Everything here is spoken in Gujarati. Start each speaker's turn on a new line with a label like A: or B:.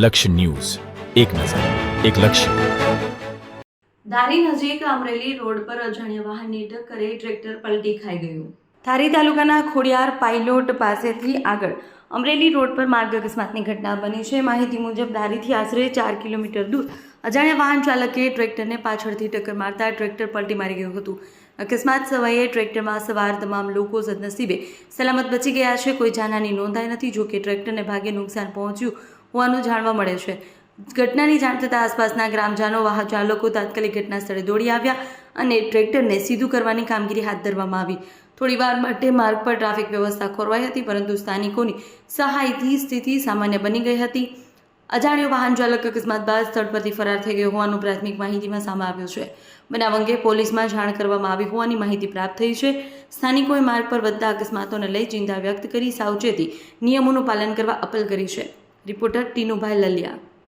A: લક્ષ્ય ન્યૂઝ. એક નજર એક લક્ષ્ય.
B: ધારી નજીક અમરેલી રોડ પર અજાણ્યા વાહનની ટક્કરે ટ્રેક્ટર પલટી ખાઈ ગયું. ધારી તાલુકાના ખોડિયાર પાયલોટ પાસેથી આગળ અમરેલી રોડ પર માર્ગ અકસ્માતની ઘટના બની છે. માહિતી મુજબ ધારીથી આશરે ચાર કિલોમીટર દૂર અજાણ્યા વાહન ચાલકે ટ્રેક્ટરને પાછળથી ટક્કર મારતા ટ્રેક્ટર પલટી મારી ગયું હતું. અકસ્માત સમયે ટ્રેક્ટરમાં સવાર તમામ લોકો સદનસીબે સલામત બચી ગયા છે. કોઈ જાનહાની નોંધાઈ નથી જોકે ટ્રેક્ટરને ભાગે નુકસાન પહોંચ્યું હોવાનું જાણવા મળે છે. ઘટનાની જાણ થતાં આસપાસના ગ્રામજનો વાહન ચાલકો તાત્કાલિક ઘટના સ્થળે દોડી આવ્યા અને ટ્રેક્ટરને સીધું કરવાની કામગીરી હાથ ધરવામાં આવી. થોડીવાર માટે માર્ગ પર ટ્રાફિક વ્યવસ્થા ખોરવાઈ હતી, પરંતુ સ્થાનિકોની સહાયથી સ્થિતિ સામાન્ય બની ગઈ હતી. અજાણ્યો વાહન ચાલક અકસ્માત બાદ સ્થળ પરથી ફરાર થઈ ગયો હોવાનું પ્રાથમિક માહિતીમાં સામે આવ્યું છે. બનાવ અંગે પોલીસમાં જાણ કરવામાં આવી હોવાની માહિતી પ્રાપ્ત થઈ છે. સ્થાનિકોએ માર્ગ પર વધતા અકસ્માતોને લઈ ચિંતા વ્યક્ત કરી સાવચેતી નિયમોનું પાલન કરવા અપીલ કરી છે. રિપોર્ટર ટીનુભાઈ લલિયા.